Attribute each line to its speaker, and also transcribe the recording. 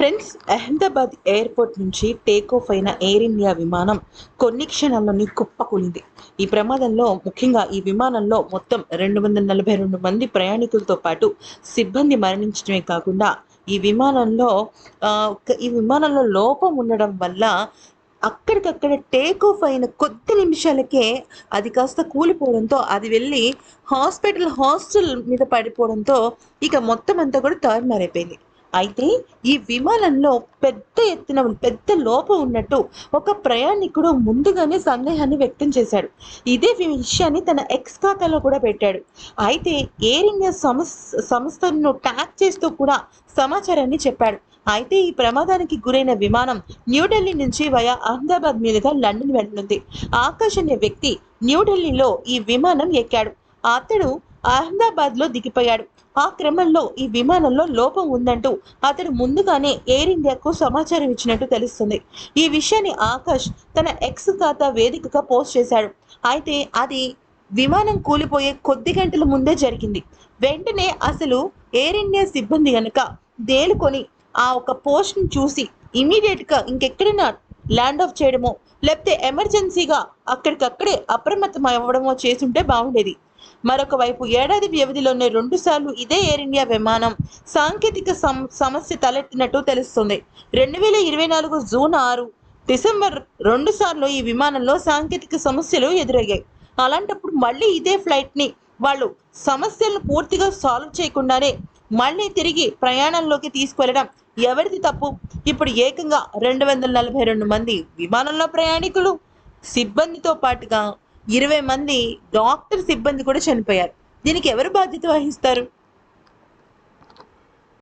Speaker 1: Friends Ahmedabad airport నుంచి take off అయిన Air India విమానం కొన్ని క్షణాల్లోని కుప్పకూలింది. ఈ ప్రమాదంలో ముఖ్యంగా ఈ విమానంలో మొత్తం రెండు వందల నలభై రెండు మంది ప్రయాణికులతో పాటు సిబ్బంది మరణించడమే కాకుండా ఈ విమానంలో ఈ విమానంలో లోపం ఉండడం వల్ల అక్కడికక్కడ టేక్ ఆఫ్ అయిన కొద్ది నిమిషాలకే అది కాస్త కూలిపోవడంతో అది వెళ్ళి హాస్పిటల్ హాస్టల్ మీద పడిపోవడంతో ఇక మొత్తం అంతా కూడా తారుమారైపోయింది. అయితే ఈ విమానంలో పెద్ద ఎత్తున పెద్ద లోపం ఉన్నట్టు ఒక ప్రయాణికుడు ముందుగానే సందేహాన్ని వ్యక్తం చేశాడు. ఇదే విషయాన్ని తన ఎక్స్ ఖాతాలో కూడా పెట్టాడు. అయితే ఎయిర్ ఇండియా సంస్థ సంస్థను ట్యాగ్ చేస్తూ కూడా సమాచారాన్ని చెప్పాడు. అయితే ఈ ప్రమాదానికి గురైన విమానం న్యూఢిల్లీ నుంచి వయా అహ్మదాబాద్ మీదుగా లండన్ వెళ్తుంది. ఆకాష్ అనే వ్యక్తి న్యూఢిల్లీలో ఈ విమానం ఎక్కాడు. అతడు అహ్మదాబాద్లో దిగిపోయాడు. ఆ క్రమంలో ఈ విమానంలో లోపం ఉందంటూ అతడు ముందుగానే ఎయిర్ ఇండియాకు సమాచారం ఇచ్చినట్టు తెలుస్తుంది. ఈ విషయాన్ని ఆకాష్ తన ఎక్స్ ఖాతా వేదికగా పోస్ట్ చేశాడు. అయితే అది విమానం కూలిపోయే కొద్ది గంటల ముందే జరిగింది. వెంటనే అసలు ఎయిర్ ఇండియా సిబ్బంది కనుక దేలుకొని ఆ ఒక పోస్ట్ని చూసి ఇమీడియట్గా ఇంకెక్కడైనా ల్యాండ్ ఆఫ్ చేయడమో లేకపోతే ఎమర్జెన్సీగా అక్కడికక్కడే అప్రమత్తం అవ్వడమో చేసుంటే బాగుండేది. మరొక వైపు ఏడాది వ్యవధిలోనే రెండు సార్లు ఇదే ఎయిర్ ఇండియా విమానం సాంకేతిక సమస్య తలెత్తినట్టు తెలుస్తుంది. రెండు వేల ఇరవై నాలుగు జూన్ ఆరు డిసెంబర్ రెండు సార్లు ఈ విమానంలో సాంకేతిక సమస్యలు ఎదురయ్యాయి. అలాంటప్పుడు మళ్ళీ ఇదే ఫ్లైట్ని వాళ్ళు సమస్యలను పూర్తిగా సాల్వ్ చేయకుండానే మళ్ళీ తిరిగి ప్రయాణంలోకి తీసుకువెళ్ళడం ఎవరిది తప్పు? ఇప్పుడు ఏకంగా రెండు వందల నలభై రెండు మంది విమానంలో ప్రయాణికులు సిబ్బందితో పాటుగా ఇరవై మంది డాక్టర్ సిబ్బంది కూడా చనిపోయారు. దీనికి ఎవరు బాధ్యత వహిస్తారు?